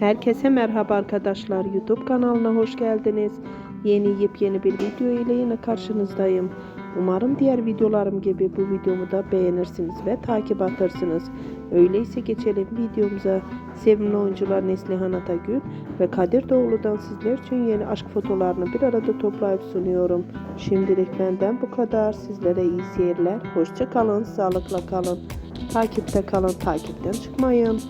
Herkese merhaba arkadaşlar. YouTube kanalına hoş geldiniz. Yeni yepyeni bir video ile yine karşınızdayım. Umarım diğer videolarım gibi bu videomu da beğenirsiniz ve takip atarsınız. Öyleyse geçelim videomuza. Sevimli oyuncular Neslihan Atagül ve Kadir Doğulu'dan sizler için yeni aşk fotolarını bir arada toplayıp sunuyorum. Şimdilik benden bu kadar. Sizlere iyi seyirler. Hoşça kalın, sağlıkla kalın. Takipte kalın, takipten çıkmayın.